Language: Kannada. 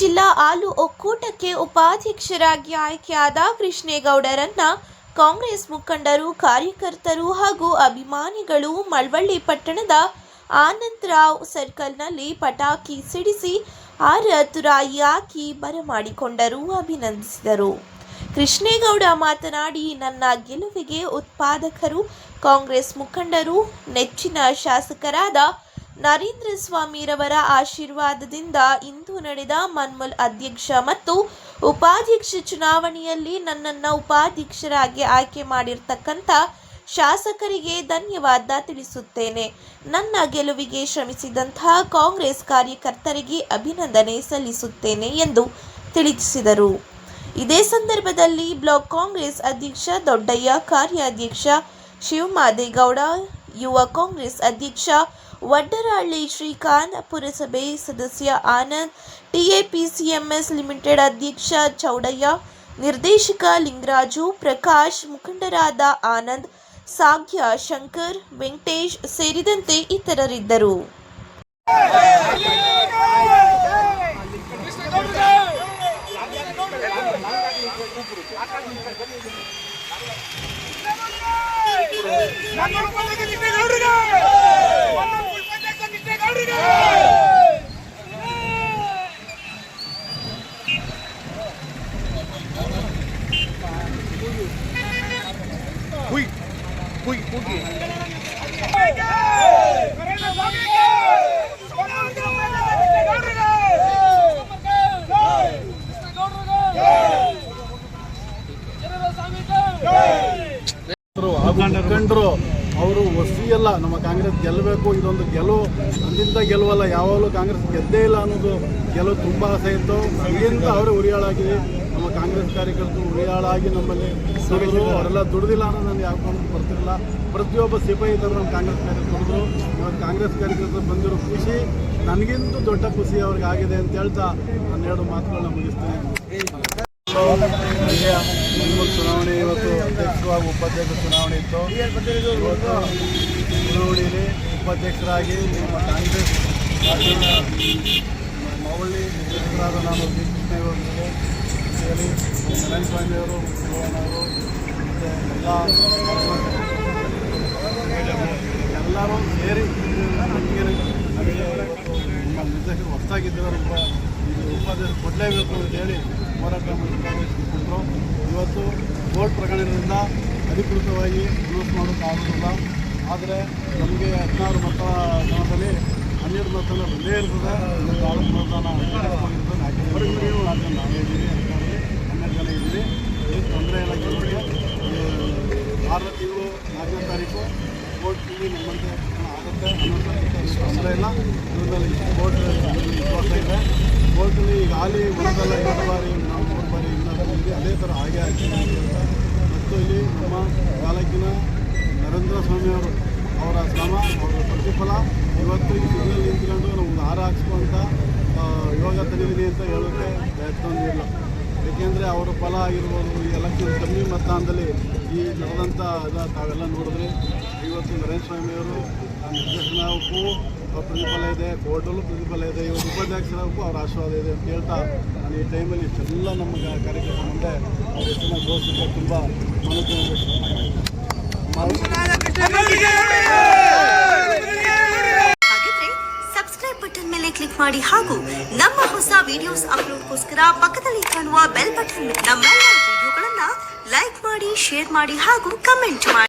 ಜಿಲ್ಲಾ ಹಾಲು ಒಕ್ಕೂಟಕ್ಕೆ ಉಪಾಧ್ಯಕ್ಷರಾಗಿ ಆಯ್ಕೆಯಾದ ಕೃಷ್ಣೇಗೌಡರನ್ನ ಕಾಂಗ್ರೆಸ್ ಮುಖಂಡರು, ಕಾರ್ಯಕರ್ತರು ಹಾಗೂ ಅಭಿಮಾನಿಗಳು ಮಳವಳ್ಳಿ ಪಟ್ಟಣದ ಆನಂದರಾವ್ ಸರ್ಕಲ್ನಲ್ಲಿ ಪಟಾಕಿ ಸಿಡಿಸಿ ಆರತುರಾಯಿ ಹಾಕಿ ಬರಮಾಡಿಕೊಂಡರು ಅಭಿನಂದಿಸಿದರು. ಕೃಷ್ಣೇಗೌಡ ಮಾತನಾಡಿ, ನನ್ನ ಗೆಲುವಿಗೆ ಉತ್ಪಾದಕರು ಕಾಂಗ್ರೆಸ್ ಮುಖಂಡರು, ನೆಚ್ಚಿನ ಶಾಸಕರಾದ ನರೇಂದ್ರ ಸ್ವಾಮಿರವರ ಆಶೀರ್ವಾದದಿಂದ ಇಂದು ನಡೆದ ಮನ್ಮಲ್ ಅಧ್ಯಕ್ಷ ಮತ್ತು ಉಪಾಧ್ಯಕ್ಷ ಚುನಾವಣೆಯಲ್ಲಿ ನನ್ನನ್ನು ಉಪಾಧ್ಯಕ್ಷರಾಗಿ ಆಯ್ಕೆ ಮಾಡಿರ್ತಕ್ಕಂಥ ಶಾಸಕರಿಗೆ ಧನ್ಯವಾದ ತಿಳಿಸುತ್ತೇನೆ. ನನ್ನ ಗೆಲುವಿಗೆ ಶ್ರಮಿಸಿದಂತಹ ಕಾಂಗ್ರೆಸ್ ಕಾರ್ಯಕರ್ತರಿಗೆ ಅಭಿನಂದನೆ ಸಲ್ಲಿಸುತ್ತೇನೆ ಎಂದು ತಿಳಿಸಿದರು. ಇದೇ ಸಂದರ್ಭದಲ್ಲಿ ಬ್ಲಾಕ್ ಕಾಂಗ್ರೆಸ್ ಅಧ್ಯಕ್ಷ ದೊಡ್ಡಯ್ಯ, ಕಾರ್ಯಾಧ್ಯಕ್ಷ ಶಿವಮಾದೇಗೌಡ, ಯುವ ಕಾಂಗ್ರೆಸ್ ಅಧ್ಯಕ್ಷ ವಡ್ಡರಹಳ್ಳಿ ಶ್ರೀಕಾಂತ್ ಪುರಸಭೆ ಸದಸ್ಯ ಆನಂದ್, ಟಿಎಪಿಸಿಎಂಎಸ್ ಲಿಮಿಟೆಡ್ ಅಧ್ಯಕ್ಷ ಚೌಡಯ್ಯ, ನಿರ್ದೇಶಕ ಲಿಂಗರಾಜು, ಪ್ರಕಾಶ್, ಮುಖಂಡರಾದ ಆನಂದ್ ಸಾಗ್ಯ ಶಂಕರ್, ವೆಂಕಟೇಶ್ ಸೇರಿದಂತೆ ಇತರರಿದ್ದರು ನನ್ನ ಉಪನ್ಯಾಸ ಕಿಟ್ಟೇಗೌಡ್ರಿಗೆ! ನನ್ನ ಉಪನ್ಯಾಸ ಉಪನ್ಯಾಸ ಕಿಟ್ಟೇಗೌಡ್ರಿಗೆ! ಮುಖಂಡರು ಹಾಗೂ ಮುಖಂಡರು ಅವರು ವಸಿಯಲ್ಲ ನಮ್ಮ ಕಾಂಗ್ರೆಸ್ ಗೆಲ್ಲಬೇಕು, ಇದೊಂದು ಗೆಲುವು. ಅಂದಿಂದ ಗೆಲುವಲ್ಲ, ಯಾವಾಗಲೂ ಕಾಂಗ್ರೆಸ್ ಗೆದ್ದೇ ಇಲ್ಲ ಅನ್ನೋದು ಗೆಲುವು ತುಂಬ ಆಸೆ ಇತ್ತು. ಅಲ್ಲಿಂದ ಅವರು ಉರಿಯಾಳಾಗಿದೆ ನಮ್ಮ ಕಾಂಗ್ರೆಸ್ ಕಾರ್ಯಕರ್ತರು ಉರಿಯಾಳಾಗಿ ನಮ್ಮಲ್ಲಿ ದುಡಿದ್ರು ಅವರೆಲ್ಲ ದುಡ್ದಿಲ್ಲ ಅನ್ನೋ ನಾನು ಯಾವ ಕಾರಣಕ್ಕೂ ಬರ್ತಿರಲಿಲ್ಲ ಪ್ರತಿಯೊಬ್ಬ ಸಿಪಾಯಿ ಇದ್ದರು ನಮ್ಮ ಕಾಂಗ್ರೆಸ್ ಕಾರ್ಯಕರ್ತರು ಇವತ್ತು ಕಾಂಗ್ರೆಸ್ ಕಾರ್ಯಕರ್ತರು ಬಂದಿರೋ ಖುಷಿ, ನನಗಿಂತೂ ದೊಡ್ಡ ಖುಷಿ ಅವ್ರಿಗೆ ಆಗಿದೆ ಅಂತ ಹೇಳ್ತಾ ನಾನು ಎರಡು ಮಾತುಗಳನ್ನ ಮುಗಿಸ್ತೇನೆ. ಮುನ್ಮೂಲ್ ಚುನಾವಣೆ ಇವತ್ತು ಅಧ್ಯಕ್ಷರು ಹಾಗೂ ಉಪಾಧ್ಯಕ್ಷ ಚುನಾವಣೆ ಇತ್ತು. ಇವತ್ತು ಚುನಾವಣೆಯಲ್ಲಿ ಉಪಾಧ್ಯಕ್ಷರಾಗಿ ನಮ್ಮ ಕಾಂಗ್ರೆಸ್ ಮಾವಳ್ಳಿ ನಿರ್ದೇಶಕರಾದ ನಾನು ಶ್ರೀ ಕೃಷ್ಣೇಗೌಡರು ಹೇಳಿ ನಾರಾಯಣ ಸ್ವಾಮಿಯವರು ಅವರು ಮತ್ತು ಎಲ್ಲ ಎಲ್ಲರೂ ಸೇರಿ ನಮಗೆ ನಮಗೆ ಇವತ್ತು ನಮ್ಮ ನಿರ್ದೇಶಕರು ಹೊಸದಾಗಿದ್ದವರು ಇದು ಉಪಾಧ್ಯಕ್ಷರು ಕೊಡಲೇಬೇಕು ಅಂತ ಹೇಳಿ ಹೋರಾಟ ಮಾಡಿ ಇವತ್ತು ಕೋರ್ಟ್ ಪ್ರಕರಣದಿಂದ ಅಧಿಕೃತವಾಗಿ ಯೂಸ್ ಮಾಡೋಕ್ಕಾಗೋದಿಲ್ಲ ಆದರೆ ನಮಗೆ ಹದಿನಾರು ಮತಗಳ ಜನದಲ್ಲಿ ಹನ್ನೆರಡು ಮತದಾನ ಬಂದೇ ಇರ್ತದೆ. ತಾಲೂಕು ಮತದಾನ ನಾಲ್ಕು ಜನ ನಾವೇ ಇದ್ದೀವಿ ಅಧಿಕಾರಿ ಹನ್ನೆರಡು ಜನ ಇದ್ದೀವಿ ಏನು ತೊಂದರೆ ಇಲ್ಲ ಗೆಲುವಿಗೆ ಆರನೇ ತಿಂಗಳು ನಾಲ್ಕನೇ ತಾರೀಕು ಕೋರ್ಟ್ನಲ್ಲಿ ನಮ್ಮಂತೆ ಆಗುತ್ತೆ. ಹನ್ನೊಂದು ತಾರೀಕು ತೊಂದರೆ ಇಲ್ಲ. ಇದ್ರಲ್ಲಿ ಕೋರ್ಟ್ ವಿಶ್ವಾಸ ಇದೆ. ಕೋರ್ಟಲ್ಲಿ ಈಗ ಹಾಲಿ ಒಂದಲ್ಲ ಎರಡು ಬಾರಿ ನಾವು ಇನ್ನೊಂದು ಅದೇ ಥರ ಹಾಗೆ ಆಗ್ತಿದೆ ಮತ್ತು ಇಲ್ಲಿ ನಮ್ಮ ತಾಲೂಕಿನ ನರೇಂದ್ರ ಸ್ವಾಮಿಯವರು ಅವರ ಶ್ರಮ, ಅವರ ಪ್ರತಿಫಲ. ಇವತ್ತು ಈ ಸಿಗ್ನಲ್ ನಿಂತ್ಕೊಂಡು ನಮ್ಗೆ ಹಾರ ಹಾಕ್ಸ್ಕೊಂತ ಯೋಗ ತಗಿದೀನಿ ಅಂತ ಹೇಳೋಕ್ಕೆ ಪ್ರಯತ್ನ ಇಲ್ಲ. ಏಕೆಂದರೆ ಅವರ ಫಲ ಆಗಿರ್ಬೋದು, ಈ ಎಲೆಕ್ಷನ್ ಕಮ್ಮಿ ಮತದಾನದಲ್ಲಿ ಈ ನಡೆದಂಥ ತಾವೆಲ್ಲ ನೋಡಿದ್ರೆ, ಇವತ್ತು ನರೇಂದ್ರ ಸ್ವಾಮಿಯವರು ನಿರ್ದೇಶನಕ್ಕೂ ಅವ್ರ ಪ್ರತಿಫಲ ಇದೆ, ಕೋರ್ಟಲ್ಲೂ ಪ್ರತಿಫಲ ಇದೆ. ಇವರು ಉಪಾಧ್ಯಕ್ಷರಾಗೂ ಅವ್ರ ಆಶೀರ್ವಾದ ಇದೆ ಅಂತ ಹೇಳ್ತಾ ನಾನು ಈ ಟೈಮಲ್ಲಿ ಇಷ್ಟೆಲ್ಲ ನಮ್ಮ ಗ- ಕಾರ್ಯಕ್ರಮ ಮುಂದೆ ಅವ್ರ ಹೆಚ್ಚಿನ ಘೋಷಿಸಕ್ಕೆ ತುಂಬ ಸಬ್ಸ್ಕ್ರೈಬ್ ಬಟನ್ ಮೇಲೆ ಕ್ಲಿಕ್ ಮಾಡಿ ಹಾಗೂ ನಮ್ಮ ಹೊಸ ವಿಡಿಯೋಸ್ ಅಪ್ಲೋಡ್ಗೋಸ್ಕರ ಪಕ್ಕದಲ್ಲಿ ಕಾಣುವ ಬೆಲ್ ಬಟನ್ ನಮ್ಮೆಲ್ಲ ವಿಡಿಯೋಗಳನ್ನ ಲೈಕ್ ಮಾಡಿ ಶೇರ್ ಮಾಡಿ ಹಾಗೂ ಕಮೆಂಟ್ ಮಾಡಿ.